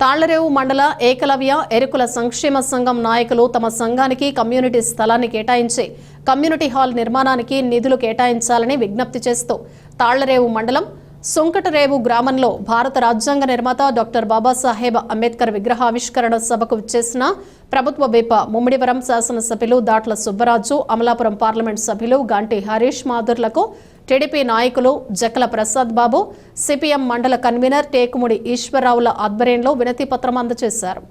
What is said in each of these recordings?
తాళ్ళరేవు మండల ఏకలవ్య ఎరుకుల సంక్షేమ సంఘం నాయకులు తమ సంఘానికి కమ్యూనిటీ స్థలాన్ని కేటాయించి కమ్యూనిటీ హాల్ నిర్మాణానికి నిధులు కేటాయించాలని విజ్ఞప్తి చేస్తూ తాళ్ళరేవు మండలం సుంకటరేవు గ్రామంలో భారత రాజ్యాంగ నిర్మాత డాక్టర్ బాబాసాహెబ్ అంబేద్కర్ విగ్రహావిష్కరణ సభకు చేసిన ప్రభుత్వ వేప ముమ్మిడివరం శాసనసభ్యులు దాట్ల సుబ్బరాజు అమలాపురం పార్లమెంట్ సభ్యులు గంటి హరీష్ మాధుర్లకు టీడీపీ నాయకులు జకల ప్రసాద్ బాబు సిపిఎం మండల కన్వీనర్ టేకుముడి ఈశ్వరరావుల ఆధ్వర్యంలో వినతి పత్రం అందజేశారు.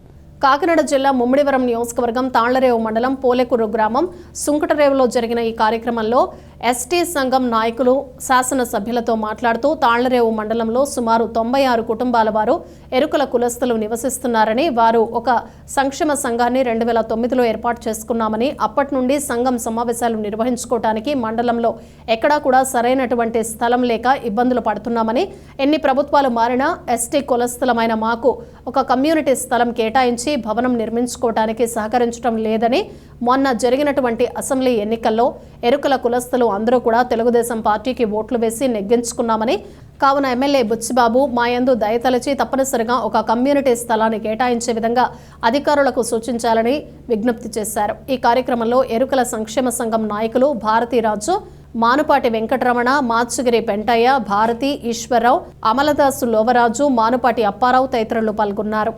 కాకినాడ జిల్లా ముమ్మిడివరం నియోజకవర్గం తాళ్ళరేవు మండలం పోలేకూరు గ్రామం సుంకటరేవులో జరిగిన ఈ కార్యక్రమంలో ఎస్టీ సంఘం నాయకులు శాసనసభ్యులతో మాట్లాడుతూ తాళ్ళరేవు మండలంలో సుమారు తొంభై ఆరు కుటుంబాల వారు ఎరుకల కులస్తులు నివసిస్తున్నారని వారు ఒక సంక్షేమ సంఘాన్ని రెండు వేల తొమ్మిదిలో ఏర్పాటు చేసుకున్నామని అప్పటి నుండి సంఘం సమావేశాలు నిర్వహించుకోవటానికి మండలంలో ఎక్కడా కూడా సరైనటువంటి స్థలం లేక ఇబ్బందులు పడుతున్నామని ఎన్ని ప్రభుత్వాలు మారినా ఎస్టీ కులస్థలమైన మాకు ఒక కమ్యూనిటీ స్థలం కేటాయించి భవనం నిర్మించుకోవటానికి సహకరించడం లేదని మొన్న జరిగినటువంటి అసెంబ్లీ ఎన్నికల్లో ఎరుకల కులస్థలు కులస్తులు అందరూ కూడా తెలుగుదేశం పార్టీకి ఓట్లు వేసి నెగ్గించుకున్నామని కావున ఎమ్మెల్యే బుచ్చిబాబు మాయందు దయతలచి తప్పనిసరిగా ఒక కమ్యూనిటీ స్థలాన్ని కేటాయించే విధంగా అధికారులకు సూచించాలని విజ్ఞప్తి చేశారు. ఈ కార్యక్రమంలో ఎరుకల సంక్షేమ సంఘం నాయకులు భారతీరాజు మానుపాటి వెంకటరమణ మాచుగిరి పెంటయ్య భారతి ఈశ్వరరావు అమలదాసు లోవరాజు మానుపాటి అప్పారావు తదితరులు పాల్గొన్నారు.